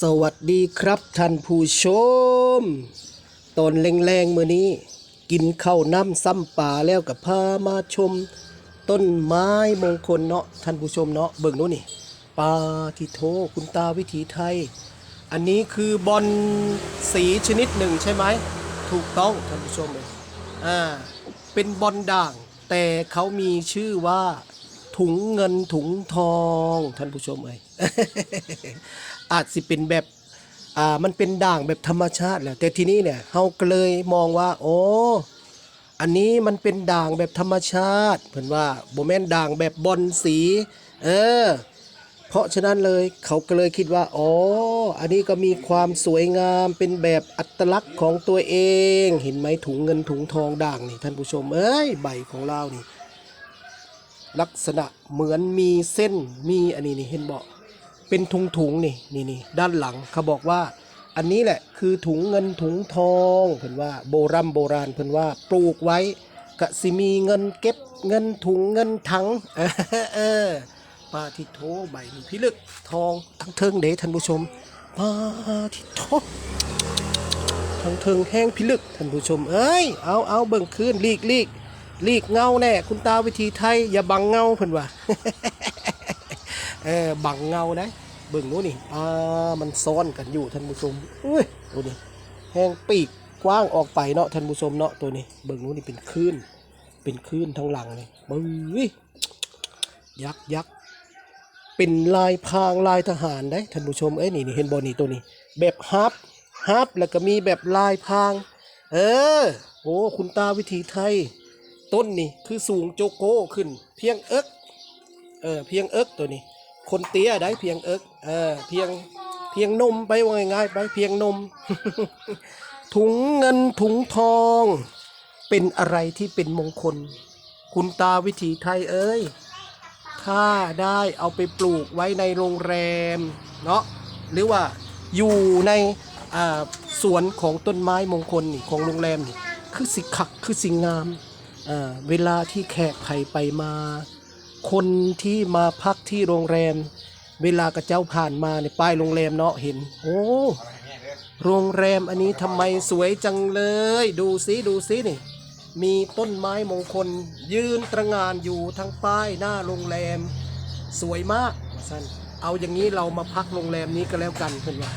สวัสดีครับท่านผู้ชม ตอนแรงๆมื่อนี้ กินข้าวน้ำซ้ำป่าแล้วกับพามาชม ต้นไม้มงคลเนาะท่านผู้ชมเนาะเบิ่งดูนี่ปาทิโทคุณตาวิถีไทย อันนี้คือบอลสีชนิดหนึ่งใช่ไหม ถูกต้องท่านผู้ชมเลยอ่าเป็นบอลด่าง แต่เขามีชื่อว่าถุงเงินถุงทองท่านผู้ชมเอ้ย อาจสิเป็นแบบอ่ามันเป็นด่างแบบธรรมชาติแหละแต่ทีนี้เนี่ยเฮาก็เลยมองว่า โอ้อันนี้มันเป็นด่างแบบธรรมชาติเพิ่นว่าโบแม่นด่างแบบบอลสี เออ เพราะฉะนั้นเลยเขาก็เลยคิดว่าอ๋ออันนี้ก็มีความสวยงามเป็นแบบอัตลักษณ์ของตัวเอง เห็นไหมถุงเงินถุงทองด่างนี่ท่านผู้ชมเอ้ยใบของเรานี่ลักษณะเหมือนมีเส้นมีอันนี้นี่เห็นบอก เป็นถุงถุงนี่นี่นี่ด้านหลังเขาบอกว่า อันนี้แหละคือถุงเงินถุงทองเพิ่นว่าโบรโบราณเพิ่นว่าปลูกไว้กะสิมีเงินเก็บเงินถุงเงินถังเออปาทิโทใบนี่พิลึกทองทั้งเทิงเด้ท่านผู้ชมปาทิโททั้งเทิงแห้งพิลึกท่านผู้ชม เอ้ยเอาเอาเบิ่งคืนลีกลีกลีกเงาแน่ คุณตาวิธีไทยอย่าบังเงาเพิ่นว่า เออบังเงานะเบิ่งนู้นนี่อ่ามันซ้อนกันอยู่ท่านผู้ชมอุ้ยตัวนี้แห้งปีกกว้างออกไปเนาะท่านผู้ชมเนาะตัวนี้ เบิ่งนู้นนี่เป็นคลื่นเป็นคลื่นทั้งหลังเลยบึ้ยยักษ์ยักษ์เป็นลายพรางลายทหารได้ท่านผู้ชมเอ้ยนี่นี่เห็นบอนี่ตัวนี้ แบบฮับฮับแล้วก็มีแบบลายพราง เออโอ้คุณตาวิถีไทย ต้นนี่คือสูงโจโก้ขึ้น เพียงเอิกเออเพียงเอิกตัวนี้ คนเตี้ยได้เพียงเอิกเออเพียงเพียงนมไปว่าง่ายๆไปเพียงนม ถุงเงินถุงทอง เป็นอะไรที่เป็นมงคล คุณตาวิถีไทยเอ้ยถ้าได้เอาไปปลูกไว้ในโรงแรมเนาะหรือว่าอยู่ในอ่าสวนของต้นไม้มงคลนี่ของโรงแรมนี่คือสิขักคือสิงงามอ่าเวลาที่แขกไผ่ไปมา คนที่มาพักที่โรงแรม เวลากระเจ้าผ่านมาในป้ายโรงแรมเนาะเห็น โอ้โรงแรมอันนี้ทำไมสวยจังเลย ดูซิดูซินี่ มีต้นไม้มงคล ยืนตระงานอยู่ทั้งป้ายหน้าโรงแรม สวยมากสั้นเอาอย่างนี้เรามาพักโรงแรมนี้ก็แล้วกันเพื่อนว่า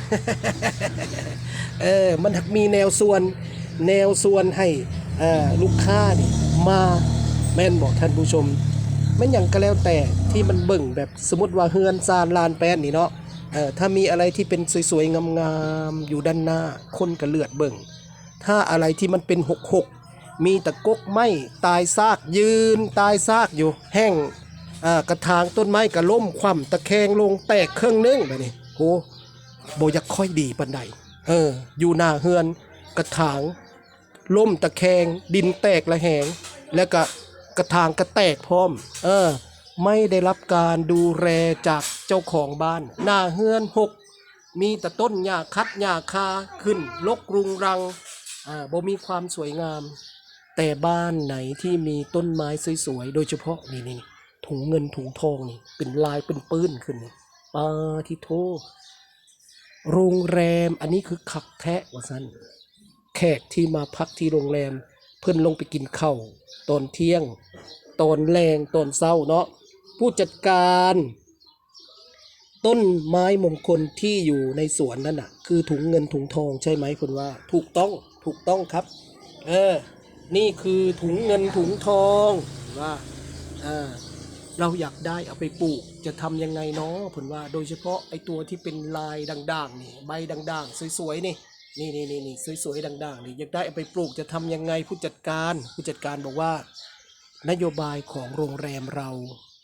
เออมันมีแนวส่วนแนวส่วนให้ลูกค้านี่มาแม่นบอกท่านผู้ชม ไม่อย่างก็แล้วแต่ที่มันเบิ่งแบบสมมติว่าเฮือนซานลานแป้นนี่เนาะเออถ้ามีอะไรที่เป็นสวยๆงามๆอยู่ด้านหน้าคนก็เลือดเบิ่ง ถ้าอะไรที่มันเป็นหกหกมีตะกกไม้ตายซากยืน ตายซากอยู่ แห้งอ่ากระถางต้นไม้กระล่มคว่ำตะแคงลงแตกเครื่องนึงแบบนี้โอ้โบยักค่อยดีปันใดเออ อยู่หน้าเฮือน กระถางล่มตะแคงดินแตกระแหง แล้วก็ กระถางก็แตกพร้อม เออ ไม่ได้รับการดูแลจากเจ้าของบ้าน หน้าเฮือนหก มีแต่ต้นหญ้าคัดหญ้าคาขึ้นลกรุงรัง อ่าบ่มีความสวยงาม แต่บ้านไหนที่มีต้นไม้สวยๆ โดยเฉพาะนี่นี่ถุงเงินถุงทองนี่เป็นลายเป็นปื้นขึ้นนี่ปาทิโท โรงแรมอันนี้คือขักแทะว่าสั้นแขกที่มาพักที่โรงแรม เพื่อนลงไปกินข้าว ตนเที่ยง ตนแรงตนเศร้าเนาะผู้จัดการ ต้นไม้มงคลที่อยู่ในสวนนั่นน่ะ คือถุงเงินถุงทองใช่ไหมคุณว่า ถูกต้องถูกต้องครับ เออ นี่คือถุงเงินถุงทองว่าอ่าเราอยากได้เอาไปปลูกจะทำยังไงเนาะผลว่าโดยเฉพาะไอตัวที่เป็นลายด่างๆนี่ใบด่างๆ สวยๆนี่ นี่นี่นี่นี่สวยๆด่างๆนี่อยากได้เอาไปปลูกจะทำยังไงผู้จัดการผู้จัดการบอกว่า นโยบายของโรงแรมเรา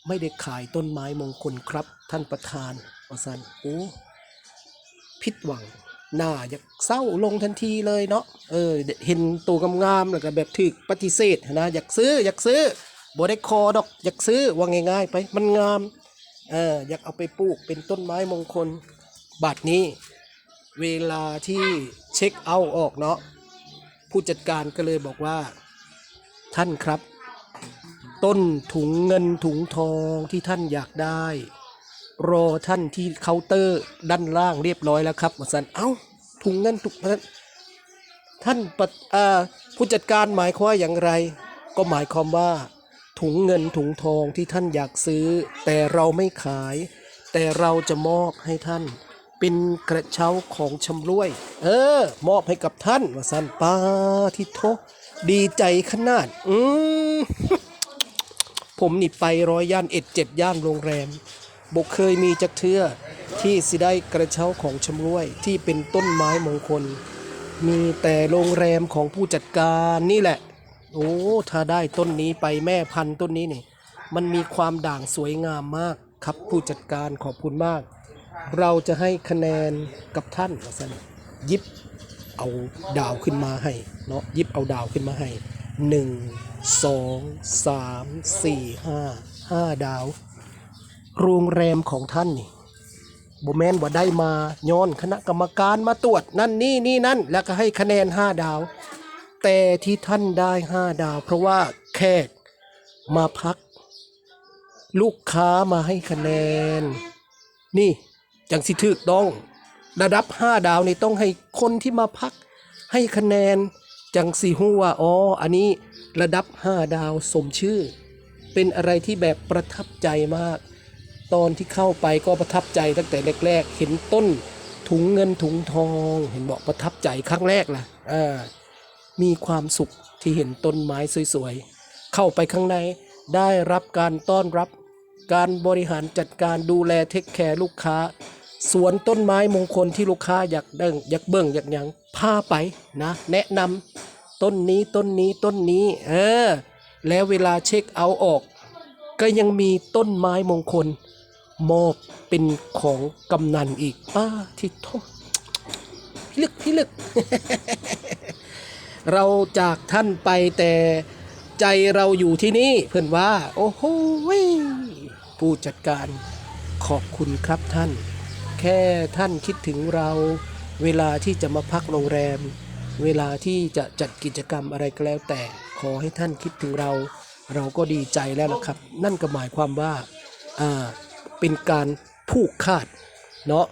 ไม่ได้ขายต้นไม้มงคลครับ ท่านประธานอสันโอ้ผิดหวังหน้าอยากเศร้าลงทันทีเลยเนาะเออเห็นตัวงามๆแล้วก็แบบถึกปฏิเสธนะอยากซื้ออยากซื้อบ่ได้คอดอกอยากซื้อว่าง่ายๆไปมันงามเอออยากเอาไปปลูกเป็นต้นไม้มงคลบัดนี้ เวลาที่เช็คเอาท์ออกเนาะผู้จัดการก็เลยบอกว่าท่านครับ ต้นถุงเงินถุงทองที่ท่านอยากได้ รอท่านที่เคาน์เตอร์ด้านล่างเรียบร้อยแล้วครับว่าสันเอ้าถุงเงินถุงท่านท่านปะอ่าผู้จัดการหมายความอย่างไร ก็หมายความว่า ถุงเงินถุงทองที่ท่านอยากซื้อ แต่เราไม่ขาย แต่เราจะมอบให้ท่าน เป็นกระเช้าของชำร่วย เออ มอบให้กับท่านว่าสันปาทิโทดีใจขนาด อืมผมนี่ไปร้อยย่านเอ็ดเจ็ดย่านโรงแรมบกเคยมีจักเทื่อที่สิได้กระเช้าของชำร่วยที่เป็นต้นไม้มงคล มีแต่โรงแรมของผู้จัดการนี่แหละ โอ้ถ้าได้ต้นนี้ไปแม่พันธุ์ต้นนี้นี่ มันมีความด่างสวยงามมากครับผู้จัดการขอบคุณมาก เราจะให้คะแนนกับท่านว่าซั่นยิบเอาดาวขึ้นมาให้เนาะยิบเอาดาวขึ้นมาให้หนึ่งสองสามสี่ห้าห้าดาว โรงแรมของท่านนี่บแมนว่าได้มาย้อนคณะกรรมการมาตรวจนั่นนี่นี่นั่น แล้วก็ให้คะแนนห้าดาว แต่ที่ท่านได้ห้าดาว เพราะว่าแขกมาพัก ลูกค้ามาให้คะแนน นี่ จังสิถึกต้องระดับห้าดาวนี่ต้องให้คนที่มาพัก ให้คะแนน จังสีหูว่าอ๋ออันนี้ระดับห้าดาวสมชื่อ เป็นอะไรที่แบบประทับใจมาก ตอนที่เข้าไปก็ประทับใจตั้งแต่แรกๆ เห็นต้นถุงเงินถุงทอง เห็นบอกประทับใจครั้งแรกล่ะอ่ามีความสุขที่เห็นต้นไม้สวยๆ เข้าไปข้างในได้รับการต้อนรับ การบริหารจัดการดูแลเทคแคร์ลูกค้า สวนต้นไม้มงคลที่ลูกค้าอยากเดิงอยากเบิ่งอยากหยังพาไปนะ แนะนำต้นนี้ต้นนี้ต้นนี้เออแล้วเวลาเช็คเอาออก ก็ยังมีต้นไม้มงคล มอบเป็นของกำนันอีกป้าที่โทษพิลึกพิลึก เราจากท่านไปแต่ใจเราอยู่ที่นี่เพื่อนว่า โอ้โห ผู้จัดการขอบคุณครับท่าน แค่ท่านคิดถึงเรา เวลาที่จะมาพักโรงแรม เวลาที่จะจัดกิจกรรมอะไรก็แล้ว แต่ขอให้ท่านคิดถึงเรา เราก็ดีใจแล้วนะครับ นั่นก็หมายความว่าอ่าเป็นการผูกขาดเนาะ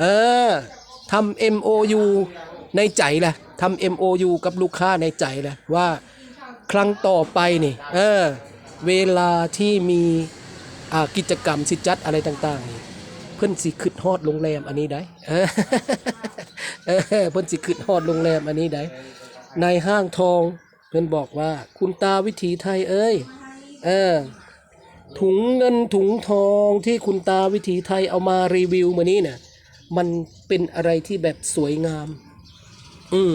เออทำ MOU ในใจแหละทำ MOU กับลูกค้าในใจแหละว่า ครั้งต่อไปนี่เออเวลาที่มี กิจกรรมสิจัดอะไรต่าง ๆ นี่ เพิ่นสิขึ้นฮอดโรงแรมอันนี้ได้เออเออเพิ่นสิขึ้นฮอดโรงแรมอันนี้ได้ในห้างทองเพิ่นบอกว่า คุณตาวิถีไทยเอ้ยเออถุงเงินถุงทองที่คุณตาวิถีไทยเอามารีวิวมานี้เนี่ยมันเป็นอะไรที่แบบสวยงาม อืม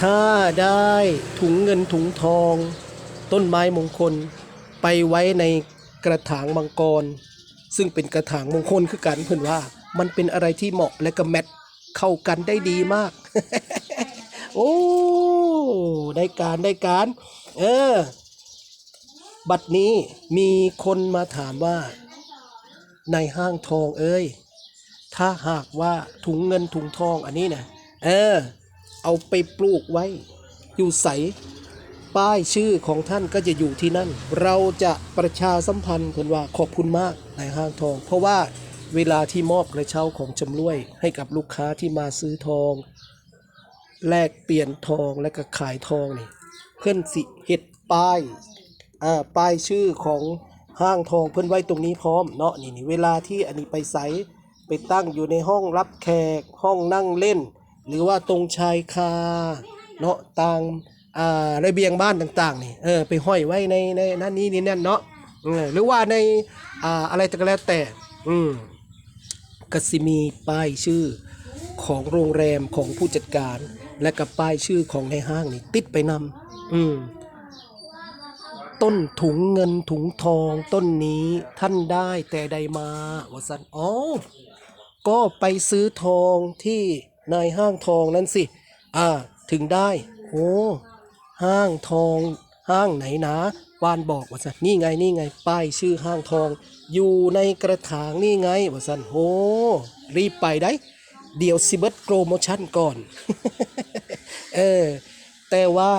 ถ้าได้ถุงเงินถุงทอง ต้นไม้มงคล ไปไว้ใน กระถางมังกร ซึ่งเป็นกระถางมงคลคือกันเพื่อนว่า มันเป็นอะไรที่เหมาะและก็แมทเข้ากันได้ดีมาก โอ้ได้การได้การ เออ บัดนี้มีคนมาถามว่า ในห้างทองเอ้ย ถ้าหากว่าถุงเงินถุงทองอันนี้นะเออ เอาไปปลูกไว้ อยู่ใส ป้ายชื่อของท่านก็จะอยู่ที่นั่น เราจะประชาสัมพันธ์เพื่อนว่าขอบคุณมากในห้างทอง เพราะว่าเวลาที่มอบกระเช้าของจำรวยให้กับลูกค้าที่มาซื้อทอง แลกเปลี่ยนทองและก็ขายทองนี่เพื่อนสิเห็ดป้ายอ่าป้ายชื่อของห้างทองเพื่อนไว้ตรงนี้พร้อมเนาะนี่นี่เวลาที่อันนี้ไปใสไปตั้งอยู่ในห้องรับแขกห้องนั่งเล่น หรือว่าตรงชายคาเนาะตาง ระเบียงบ้านต่างๆนี่เออไปห้อยไว้ในในนั่นนี้นี่นั่นเนาะหรือว่าในอ่าอะไรก็แล้วแต่อืมก็สิมีป้ายชื่อของโรงแรมของผู้จัดการ และกับป้ายชื่อของในห้างนี่ติดไปนำอืมต้นถุงเงินถุงทองต้นนี้ท่านได้แต่ใดมาวสันอ๋อก็ไปซื้อทองที่นายห้างทองนั้นสิ อ่า ถึงได้ โอ้ ห้างทอง ห้างไหนนะวานบอกว่าสันนี่ไงนี่ไง ป้ายชื่อห้างทอง อยู่ในกระถางนี่ไงว่าสันโอ้รีบไปได้ เดี๋ยวซิเบิร์ตโปรโมชั่นก่อน เออ แต่ว่า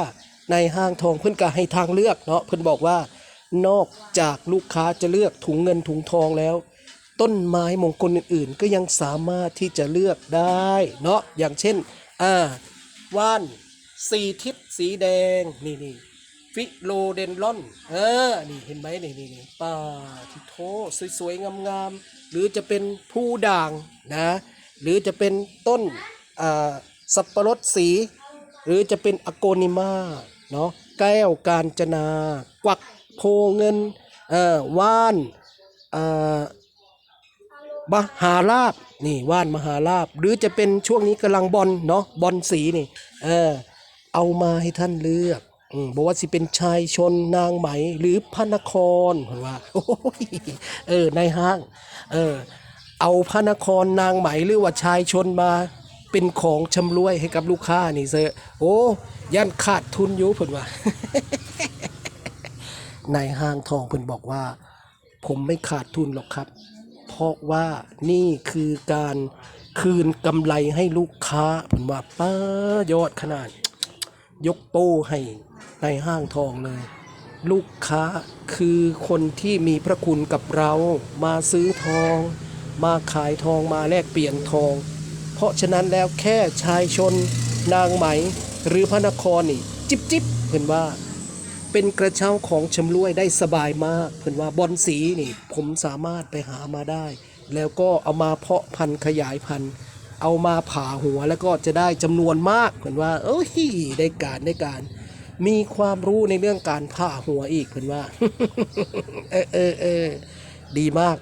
ในห้างทองเพื่อนก็ให้ทางเลือกเนาะเพื่อนบอกว่านอกจากลูกค้าจะเลือกถุงเงินถุงทองแล้ว ต้นไม้มงคลอื่น ๆ ก็ยังสามารถที่จะเลือกได้ เนาะอย่างเช่น อ่า ว่านสีทิศ สีแดงนี่นี่ฟิโลเดนลอน เออ นี่เห็นไหมนี่นี่นี่ป่าที่โทสวยๆ งามๆ หรือจะเป็นผู้ด่างนะ หรือจะเป็นต้นอ่าสับปะรดสี หรือจะเป็นอโกนิมาเนาะ แก้วกาญจนา กวักโพเงิน เอ่อ ว่านเอ่อมหาลาบ นี่ว่านมหาลาบ หรือจะเป็นช่วงนี้กำลังบอลเนาะ บอลสีนี่ เออ เอามาให้ท่านเลือกอืมบอกว่าสิเป็นชายชนนางไหมหรือพระนครเห็นว่าโอ้ยเออในห้าง เออ เอาพระนครนางไหมหรือว่าชายชนมา เป็นของชำรวยให้กับลูกค้านี่เซอโอ้ยันขาดทุนอยู่เพิ่นว่าในห้างทองเพิ่นบอกว่า ผมไม่ขาดทุนหรอกครับ เพราะว่านี่คือการคืนกำไรให้ลูกค้าเพิ่นว่าป้ายอดขนาด ยกโป้ให้ในห้างทองเลย ลูกค้าคือคนที่มีพระคุณกับเรามาซื้อทอง มาขายทองมาแลกเปลี่ยนทอง เพราะฉะนั้นแล้วแค่ชายชนนางไหม หรือพระนครนี่ จิบจิบเห็นว่า เป็นกระเช้าของชำรวยได้สบายมากเพิ่อนว่าบอนสีนี่ ผมสามารถไปหามาได้ แล้วก็เอามาเพาะพันธุ์ขยายพันธุ์ เอามาผ่าหัวแล้วก็จะได้จำนวนมากเพิ่นว่า เอ้ยได้การได้การ มีความรู้ในเรื่องการผ่าหัวอีกเพิ่นว่า เออเออเออดีมาก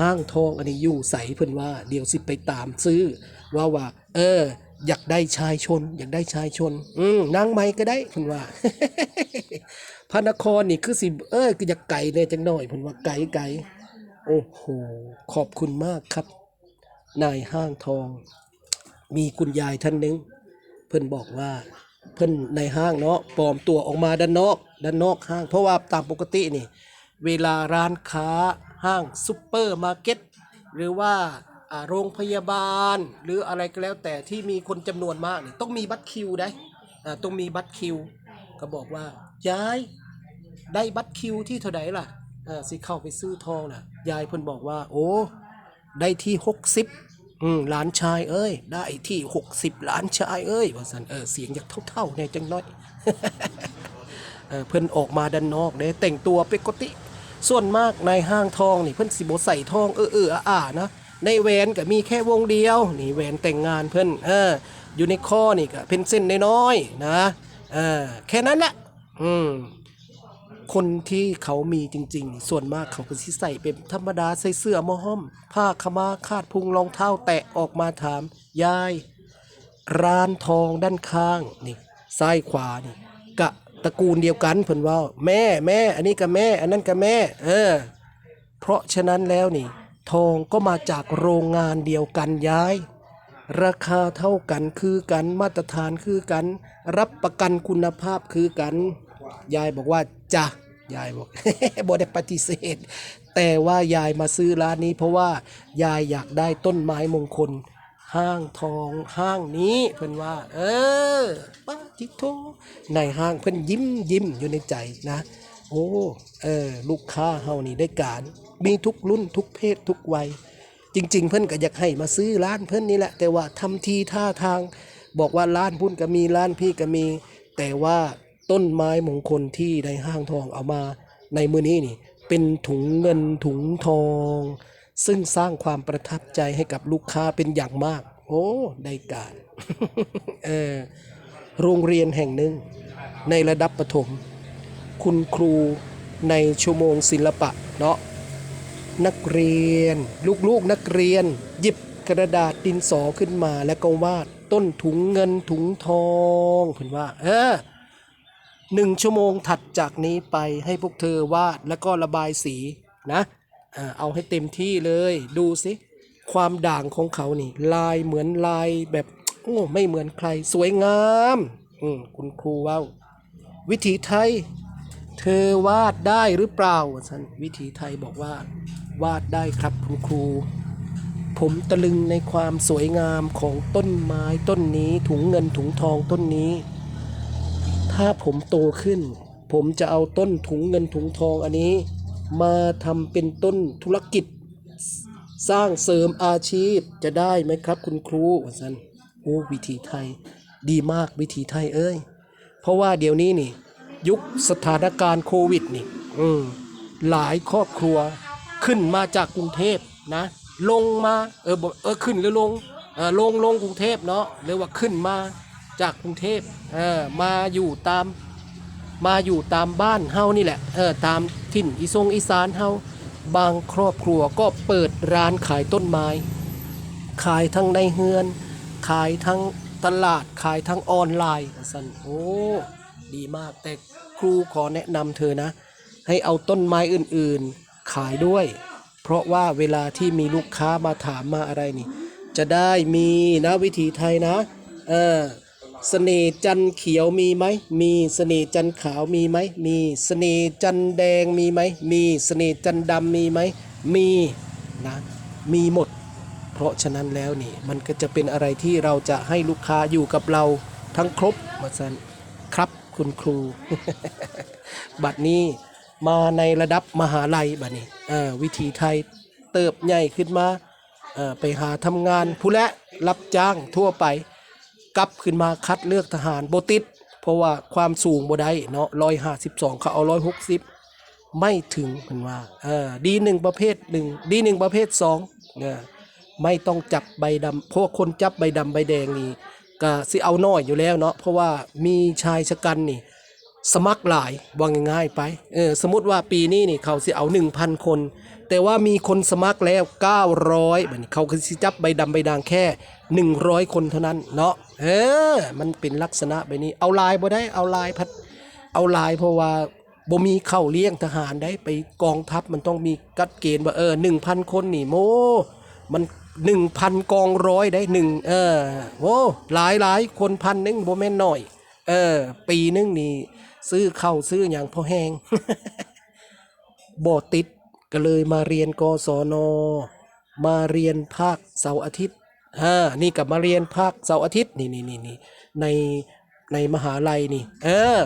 ห้างทองอันนี้อยู่ใสเพิ่อนว่า เดี๋ยวสิไปตามซื้อ ว่าว่า เออ อยากได้ชายชน อยากได้ชายชน อืมนางไม้ก็ได้เพิ่อนว่าพระนครนี่คือสิเออคืออยากไก่เนี่ยจังหน่อยเพิ่อนว่าไก่ไก่โอ้โหขอบคุณมากครับ นายห้างทอง มีคุณยายท่านหนึงเพิ่นบอกว่าเพิ่นในห้างเนาะปลอมตัวออกมาด้านนอกด้านนอกห้าง เพราะว่าตามปกตินี่ เวลาร้านค้าห้างซุปเปอร์มาร์เก็ตหรือว่าอ่าโรงพยาบาล หรืออะไรก็แล้วแต่ที่มีคนจำนวนมากเนี่ยต้องมีบัตรคิวได้อ่าต้องมีบัตรคิว ก็บอกว่ายายได้บัตรคิวที่เท่าไหร่ล่ะอ่าสิเข้าไปซื้อทองน่ะยายเพิ่นบอกว่า โอ้ ได้ที่หกสิบอืมหลานชายเอ้ย ได้ที่หกสิบหลานชายเอ้ยว่าสันเออเสียงอยากเท่าๆเนี่ยจังน้อยเออเพิ่นออกมาด้านนอกเด้แต่งตัวปกติ ส่วนมากในห้างทองนี่เพิ่นสิบ่ใส่ทองเออเอออ่าๆนะในแหวนก็มีแค่วงเดียว นี่แหวนแต่งงานเพิ่นเอออยู่ในข้อนี่ก็เป็นเส้นน้อยๆนะเออแค่นั้นแหละอืม คนที่เขามีจริง ๆ ส่วนมากเขาก็สิใส่เป็นธรรมดาใส่เสื้อมอห้อม ผ้าขมาคาดพุงรองเท้าแตะออกมาถามยาย ร้านทองด้านข้างนี่ซ้ายขวานี่กะตระกูลเดียวกันเพิ่นว่าแม่แม่ อันนี้ก็แม่ อันนั้นก็แม่ เออ เพราะฉะนั้นแล้วนี่ ทองก็มาจากโรงงานเดียวกันย้าย ราคาเท่ากันคือกันมาตรฐานคือกัน รับประกันคุณภาพคือกัน ยายบอกว่าจ้ะยายบอกบ่ได้ปฏิเสธ แต่ว่ายายมาซื้อร้านนี้ เพราะว่ายายอยากได้ต้นไม้มงคล ห้างทองห้างนี้เพิ่อนว่า เออป้าจิโตในห้างเพิ่อนยิ้มยิ้มอยู่ในใจนะ โอ้เออลูกค้าเฮานี่ได้การ มีทุกรุ่นทุกเพศทุกวัย จริง ๆ เพิ่อนก็อยากให้มาซื้อร้านเพิ่อนนี่แหละ แต่ว่าทำทีท่าทาง บอกว่าร้านพุ่นก็มีร้านพี่ก็มี แต่ว่า ต้นไม้มงคลที่ในห้างทองเอามาในมือนี้นี่ เป็นถุงเงินถุงทอง ซึ่งสร้างความประทับใจให้กับลูกค้าเป็นอย่างมาก โอ้ได้การเออโรงเรียนแห่งหนึ่ง ในระดับประถม คุณครูในชั่วโมงศิลปะเนาะนักเรียน ลูกๆนักเรียน หยิบกระดาษดินสอขึ้นมาแล้วก็วาดต้นถุงเงินถุงทองเพิ่นว่า เออ หนึ่งชั่วโมงถัดจากนี้ไปให้พวกเธอวาดแล้วก็ระบายสีนะเอาให้เต็มที่เลยดูสิความด่างของเขานี่ ลายเหมือนลายแบบโอ้ไม่เหมือนใคร สวยงามอืมคุณครูว่าวิถีไทย เธอวาดได้หรือเปล่าท่านวิถีไทยบอกว่า วาดได้ครับคุณครู ผมตะลึงในความสวยงามของต้นไม้ต้นนี้ถุงเงินถุงทองต้นนี้ ถ้าผมโตขึ้น ผมจะเอาต้นถุงเงินถุงทองอันนี้ มาทำเป็นต้นธุรกิจ สร้างเสริมอาชีพจะได้ไหมครับ คุณครูว่าซั่นโอ้วิธีไทย ดีมากวิธีไทยเอ้ย เพราะว่าเดี๋ยวนี้นี่ ยุคสถานการณ์โควิดนี่อืมหลายครอบครัวขึ้นมาจากกรุงเทพนะ ลงมาเออเออขึ้นหรือลงเออลงลงกรุงเทพเนาะหรือว่าขึ้นมา จากกรุงเทพเออมาอยู่ตามมาอยู่ตามบ้านเฮานี่แหละเออตามถิ่นอีสงอีสานเฮาบางครอบครัวก็เปิดร้านขายต้นไม้ ขายทั้งในเฮือน ขายทั้งตลาดขายทั้งออนไลน์สันโอ้ดีมากแต่ครูขอแนะนำเธอนะ ให้เอาต้นไม้อื่นๆ ขายด้วย เพราะว่าเวลาที่มีลูกค้ามาถามมาอะไรนี่ จะได้มีนะวิธีไทยนะ เออ เสน่จันเขียวมีไหม มีเสน่จันขาวมีไหม มีเสน่จันแดงมีไหม มีเสน่จันดำมีไหม มีนะมีหมด เพราะฉะนั้นแล้วนี่ มันก็จะเป็นอะไรที่เราจะให้ลูกค้าอยู่กับเราทั้งครบมาสันครับคุณครู บัดนี้มาในระดับมหาลัยบัดนี้วิธีไทยเติบใหญ่ขึ้นมาไปหาทำงานผู้และรับจ้างทั่วไป กลับขึ้นมาคัดเลือกทหารโบติดเพราะว่าความสูงบ่ได้เนาะร้อยห้าสิบสองเขาเอาร้อยหกสิบไม่ถึงเห็นว่าเออดีหนึ่งประเภทหนึ่งดีหนึ่งประเภทสองเนี่ยไม่ต้องจับใบดำเพราะว่าคนจับใบดำใบแดงนี่ก็สิเอาน้อยอยู่แล้วเนาะเพราะว่ามีชายชะกันนี่ สมัครหลายว่าง่ายๆไปเออสมมติว่าปีนี้นี่เขาสิเอา 1,000 คน แต่ว่ามีคนสมัครแล้ว 900บัดนี้เขาคือสิจับใบดำใบแดงแค่ 100 คนเท่านั้นเนาะ เออ มันเป็นลักษณะแบบนี้ เอาลายบ่ได้ เอาลายพัด เอาลายเพราะว่าบ่มีเข้าเลี้ยงทหารได้ไปกองทัพมันต้องมีกัดเกณฑ์ว่าเออ1,000คนนี่โม มันหนึ่งพันกองร้อยได้หนึ่งเออโอ้หลายหลายคนพันหนึงโบแม่นหน่อย เออ ปีนึงนี่ซื้อเข้าวซื้ออย่างพอแหงบ่ติดก็เลยมาเรียนกศนมาเรียนภาคเสาร์อาทิตย์ อ่านี่กับมาเรียนภาคเสาร์อาทิตย์นี่นี่นี่นี่ในในมหาลัยนี่เออ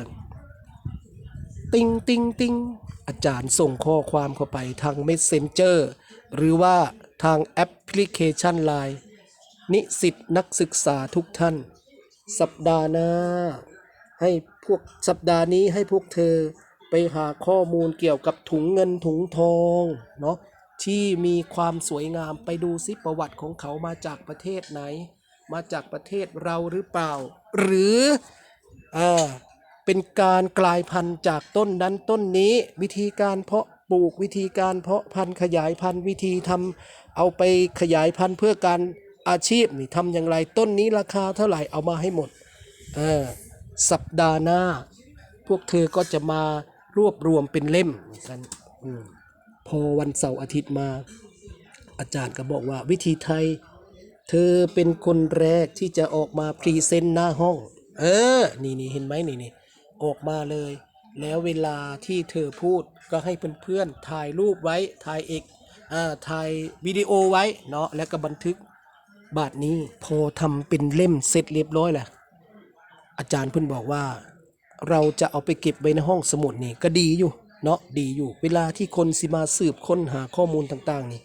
ติงติงติงอาจารย์ส่งข้อความเข้าไปทาง Messenger หรือว่าทางแอปพลิเคชัน Line นิสิตนักศึกษาทุกท่าน สัปดาห์หน้า ให้พวกสัปดาห์นี้ให้พวกเธอไปหาข้อมูลเกี่ยวกับถุงเงินถุงทอง เนาะ ที่มีความสวยงามไปดูซิประวัติของเขามาจากประเทศไหน มาจากประเทศเราหรือเปล่า หรืออ่เป็นการกลายพันธุ์จากต้นนั้นต้นนี้ วิธีการเพาะปลูกวิธีการเพาะพันธุ์ขยายพันธุ์วิธีทำเอาไปขยายพันธุ์เพื่อการอาชีพนี่ทำอย่างไรต้นนี้ราคาเท่าไหร่เอามาให้หมดเออสัปดาห์หน้า พวกเธอก็จะมารวบรวมเป็นเล่มกันอืม พอวันเสาร์อาทิตย์มา อาจารย์ก็บอกว่าวิธีไทย เธอเป็นคนแรกที่จะออกมาพรีเซนต์หน้าห้อง เออ นี่นี่เห็นไหมนี่นี่ออกมาเลย แล้วเวลาที่เธอพูดก็ให้เพื่อนๆถ่ายรูปไว้ถ่ายเอกอ่าถ่ายวิดีโอไว้เนาะแล้วก็บันทึกบาทนี้พอทำเป็นเล่มเสร็จเรียบร้อยแหละอาจารย์เพิ่นบอกว่า เราจะเอาไปเก็บไว้ในห้องสมุดนี่ก็ดีอยู่ เนาะดีอยู่ เวลาที่คนสิมาสืบค้นหาข้อมูลต่างๆ นี่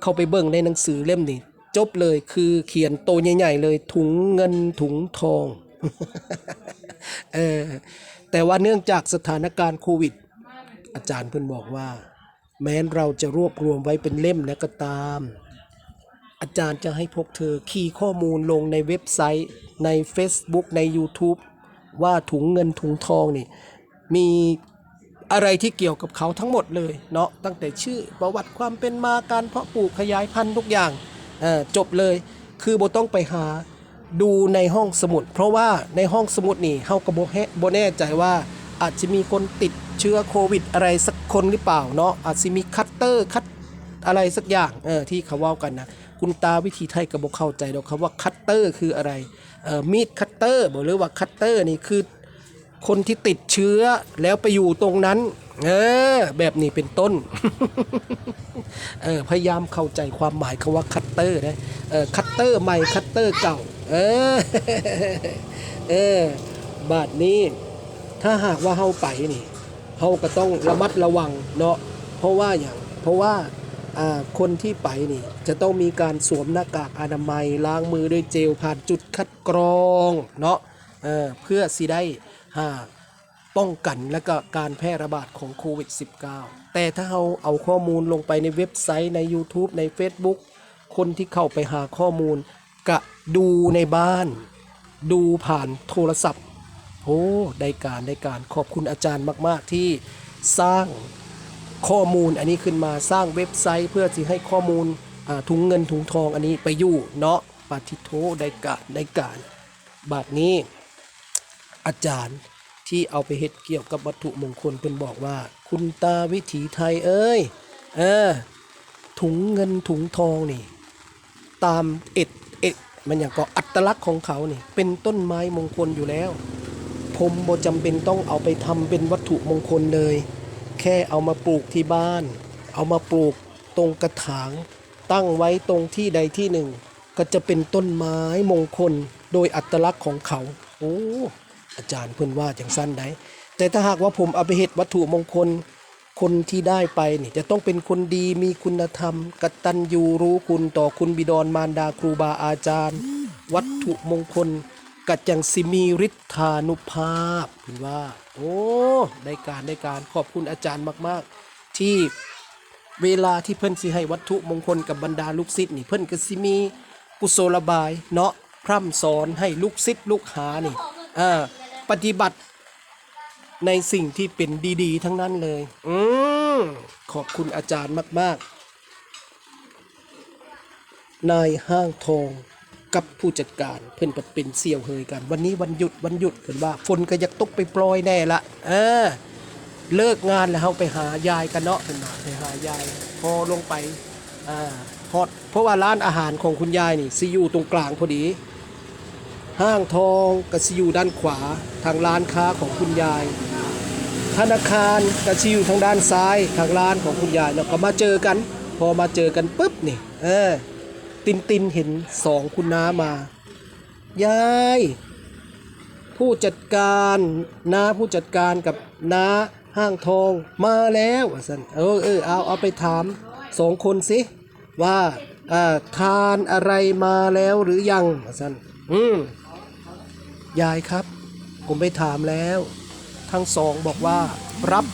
เข้าไปเบิ่งในหนังสือเล่มนี้จบเลยคือเขียนโตใหญ่ๆเลยถุงเงินถุงทองเออแต่ว่าเนื่องจากสถานการณ์โควิด อาจารย์เพิ่อนบอกว่า แม้นเราจะรวบรวมไว้เป็นเล่มแล้วก็ตาม อาจารย์จะให้พวกเธอคีย์ข้อมูลลงในเว็บไซต์ใน Facebook ใน YouTube ว่าถุงเงินถุงทองนี่มี อะไรที่เกี่ยวกับเขาทั้งหมดเลยเนาะตั้งแต่ชื่อประวัติความเป็นมาการเพาะปลูกขยายพันธุ์ทุกอย่างจบเลยคือโบต้องไปหาดูในห้องสมุด เพราะว่าในห้องสมุดนี่เฮาก็บ่แฮโบแน่ใจว่าอาจจะมีคนติดเชื้อโควิดอะไรสักคนหรือเปล่าเนาะอาจจะมีคัตเตอร์คัตอะไรสักอย่างเออที่เขาว่ากันนะคุณตาวิธีไทยก็บอกเข้าใจดอกครับว่าคัตเตอร์คืออะไรเออมีดคัตเตอร์บอกหรือว่าคัตเตอร์นี่คือ คนที่ติดเชื้อแล้วไปอยู่ตรงนั้น เออ แบบนี้เป็นต้น เออ พยายามเข้าใจความหมายคำว่าคัตเตอร์นะเออคัตเตอร์ใหม่คัตเตอร์เก่า เออ เออ บาทนี้ ถ้าหากว่าเฮาไปนี่เฮาก็ต้องระมัดระวังเนาะ เพราะว่าอย่าง เพราะว่าอ่าคนที่ไปนี่จะต้องมีการสวมหน้ากากอนามัยล้างมือด้วยเจลผ่านจุดคัดกรองเนาะเออเพื่อสิได้ อ่าป้องกันและก็การแพร่ระบาดของโควิด -19 แต่ถ้าเราเอาข้อมูลลงไปในเว็บไซต์ใน YouTube ใน Facebook คนที่เข้าไปหาข้อมูลกะดูในบ้าน ดูผ่านโทรศัพท์โอ้ได้การได้การขอบคุณอาจารย์มาก ๆ ที่สร้างข้อมูลอันนี้ขึ้นมาสร้างเว็บไซต์เพื่อที่ให้ข้อมูลถุงเงินถุงทองอันนี้ไปอยู่เนาะปาทิโทได้การได้การ บาทนี้ อาจารย์ที่เอาไปเฮ็ดเกี่ยวกับวัตถุมงคลเพิ่นบอกว่า คุณตาวิถีไทยเอ้ยเออถุงเงินถุงทองนี่ ตามเอ็ดเอ็ดมันอย่างก็อัตลักษณ์ของเขานี่ เป็นต้นไม้มงคลอยู่แล้ว ผมบ่จำเป็นต้องเอาไปทำเป็นวัตถุมงคลเลย แค่เอามาปลูกที่บ้าน เอามาปลูกตรงกระถาง ตั้งไว้ตรงที่ใดที่หนึ่ง ก็จะเป็นต้นไม้มงคลโดยอัตลักษณ์ของเขา โอ้ อาจารย์เพิ่นว่าจังสั้นได้แต่ถ้าหากว่าผมเอาไปเฮ็ดวัตถุมงคลคนที่ได้ไปนี่จะต้องเป็นคนดีมีคุณธรรม กตัญญูรู้คุณต่อคุณบิดรมารดาครูบาอาจารย์ วัตถุมงคลกัจจังสิมีฤทธานุภาพเพิ่นว่า โอ้ได้การได้การขอบคุณอาจารย์มาก ๆ ที่เวลาที่เพิ่นสิให้วัตถุมงคลกับบรรดาลูกศิษย์นี่เพิ่นก็สิมีกุศลบาย เนาะพร่ำสอนให้ลูกศิษย์ลูกหานี่อ่า ปฏิบัติในสิ่งที่เป็นดีๆ ทั้งนั้นเลย อืมขอบคุณอาจารย์มาก ๆ นายห้างทองกับผู้จัดการเพิ่นก็เป็นเสี่ยวเฮยกัน วันนี้วันหยุดวันหยุดเพิ่นว่าฝนก็อยากตกไปปลอยแน่ละเออเลิกงานแล้วเราไปหายายกันเนาะเพิ่นว่าไปหายาย พอลงไปอ่าฮอดเพราะว่าร้านอาหารของคุณยายนี่สิอยู่ตรงกลางพอดี ห้างทองกสิอยู่ด้านขวาทางร้านค้าของคุณยาย ธนาคารกสิอยู่ทางด้านซ้ายทางร้านของคุณยายแล้วก็มาเจอกัน พอมาเจอกันปุ๊บนี่เออตินตินเห็นสองคุณน้ามายาย ผู้จัดการน้าผู้จัดการกับน้าห้างทองมาแล้วสันเออเออเอาเอาไปถามสองคนสิว่าอ่าทานอะไรมาแล้วหรือยังสันอืม ยายครับ ผมไปถามแล้ว ทั้งสองบอกว่ารับ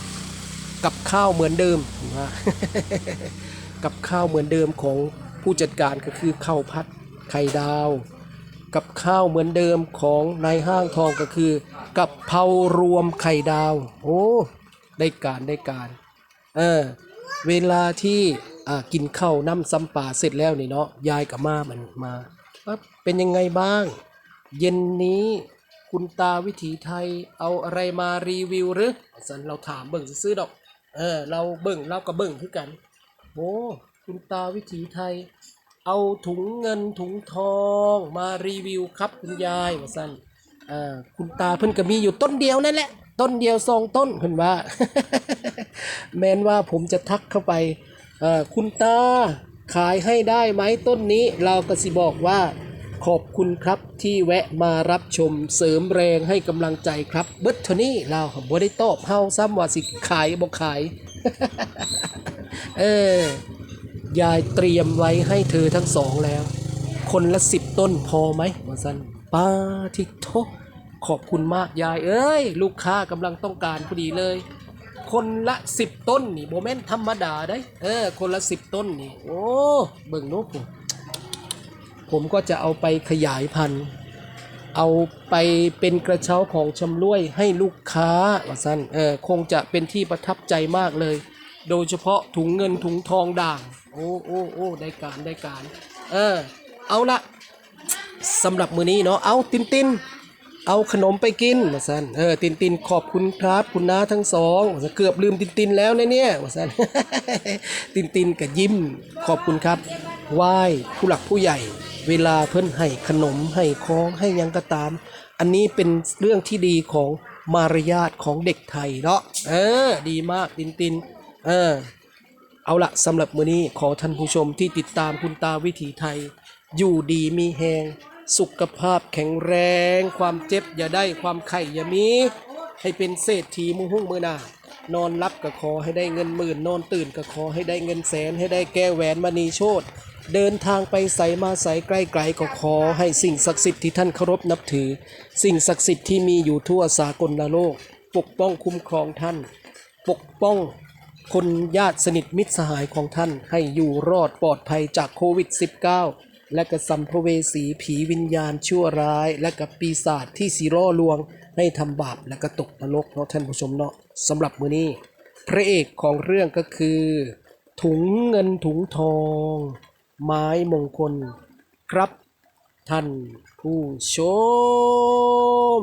กับข้าวเหมือนเดิมกับข้าวเหมือนเดิมของผู้จัดการก็คือข้าวพัดไข่ดาว กับข้าวเหมือนเดิมของนายห้างทองก็คือ กับเพรารวมไข่ดาว โอ้ได้การได้การเออเวลาที่อ่ากินข้าวน้ำซ้ำปลาเสร็จแล้วนี่เนาะยายกับมามันมาเป็นยังไงบ้าง เย็นนี้คุณตาวิถีไทยเอาอะไรมารีวิวหรือสันเราถามเบิ่งซื้อดอก เออ เราเบิ่งเราก็เบิ่งคือกันโอ้คุณตาวิถีไทย เอาถุงเงินถุงทองมารีวิวครับคุณยายว่าสั้นเอ่อคุณตาเพิ่นก็มีอยู่ต้นเดียวนั่นแหละ ต้นเดียวสองต้นเพิ่นว่า แม้นว่าผมจะทักเข้าไปเออคุณตาขายให้ได้ไหมต้นนี้ เราก็สิบอกว่า ขอบคุณครับที่แวะมารับชมเสริมแรงให้กำลังใจครับเบิดเท่านี้เราบ่ได้ตอบเฮาซ้ำว่าสิขายบ่ขาย เออยายเตรียมไว้ให้เธอทั้งสองแล้ว คนละสิบต้นพอไหมวาสันป้าทิโทขอบคุณมากยายเอ้ย ลูกค้ากำลังต้องการพอดีเลย คนละสิบต้นนี่โมเมนต์ธรรมดาได้ เออ คนละสิบต้นนี่ โอ้ เบิ่งนุ๊ก ผมก็จะเอาไปขยายพันธุ์ เอาไปเป็นกระเช้าของชำร่วยให้ลูกค้าว่าสั้นเออคงจะเป็นที่ประทับใจมากเลย โดยเฉพาะถุงเงินถุงทองด่าง โอ้โอ้โอ้ได้การได้การ เออ เอาละสำหรับมือนี้เนาะเอาตินตินเอาขนมไปกินว่าสันเออตินตินขอบคุณครับ คุณน้าทั้งสองเกือบลืมตินตินแล้วนะเนี่ยว่าสันตินตินกับยิ้มขอบคุณครับไหว้ผู้หลักผู้ใหญ่ เวลาเพิ่นให้ขนมให้ของให้ยังก็ตาม อันนี้เป็นเรื่องที่ดีของมารยาทของเด็กไทยเนาะเออ ดีมากตินตินเออเอาละสำหรับมื้อนี้ขอท่านผู้ชมที่ติดตามคุณตาวิถีไทย อยู่ดีมีแหงสุขภาพแข็งแรง ความเจ็บอย่าได้ความไข่อย่ามี ให้เป็นเศรษฐีมุหุ่งมือหนานอนรับก็ขอให้ได้เงินหมื่นนอนตื่นก็ขอให้ได้เงินแสนให้ได้แก้แหวนมณีโชต เดินทางไปใสมาใสใกล้ไกลก็ขอให้สิ่งศักดิ์สิทธิ์ที่ท่านเคารพนับถือ สิ่งศักดิ์สิทธิ์ที่มีอยู่ทั่วสากลโลก ปกป้องคุ้มครองท่าน ปกป้องคนญาติสนิทมิตรสหายของท่านให้อยู่รอดปลอดภัยจากโควิด -19 และก็สัมภเวสีผีวิญญาณชั่วร้าย และกับปีศาจที่สีล่อลวง ให้ทำบาปและก็ตกนรกเนาะท่านผู้ชมเนาะสำหรับมือนี้ พระเอกของเรื่องก็คือ ถุงเงินถุงทอง ไม้มงคลครับท่านผู้ชม